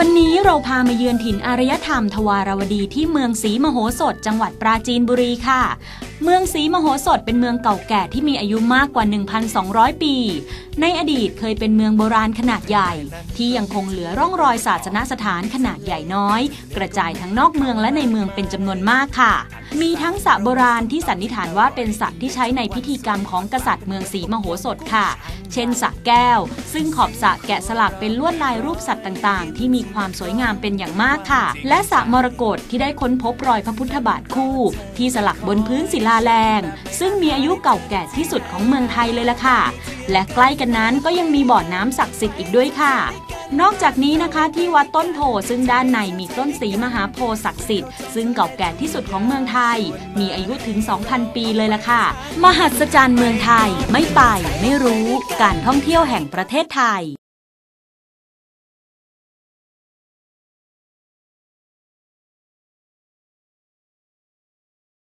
วันนี้เราพามาเยือนถิ่นอารยธรรมทวารวดีที่เมืองศรีมโหสถ จังหวัดปราจีนบุรีค่ะ เมืองศรีมโหสถเป็นเมืองเก่าแก่ที่มีอายุมากกว่า 1,200 ปี ในอดีตเคยเป็นเมืองโบราณขนาดใหญ่ ที่ยังคงเหลือร่องรอยศาสนสถานขนาดใหญ่น้อย กระจายทั้งนอกเมืองและในเมืองเป็นจำนวนมากค่ะมีทั้งสระโบราณที่สันนิษฐานว่าเป็นสระที่ใช้ในพิธีกรรมของกษัตริย์เมืองศรีมโหสถค่ะ เช่นสระแก้ว ซึ่งขอบสระแกะสลักเป็นลวดลายรูปสัตว์ต่างๆ ที่มีความสวยงามเป็นอย่างมากค่ะ และสระมรกตที่ได้ค้นพบรอยพระพุทธบาทคู่ ที่สลักบนพื้นศิลาแรง ซึ่งมีอายุเก่าแก่ที่สุดของเมืองไทยเลยล่ะค่ะ และใกล้กันนั้นก็ยังมีบ่อน้ำศักดิ์สิทธิ์อีกด้วยค่ะ นอกจากนี้นะคะที่วัดต้นโพซึ่งด้านในมีต้นสีมหาโพศักดิ์สิทธิ์ซึ่งเก่าแก่ที่สุดของเมืองไทย มีอายุถึง 2,000 ปีเลยล่ะค่ะ มหัศจรรย์เมืองไทยไม่ไปไม่รู้การท่องเที่ยวแห่งประเทศไทย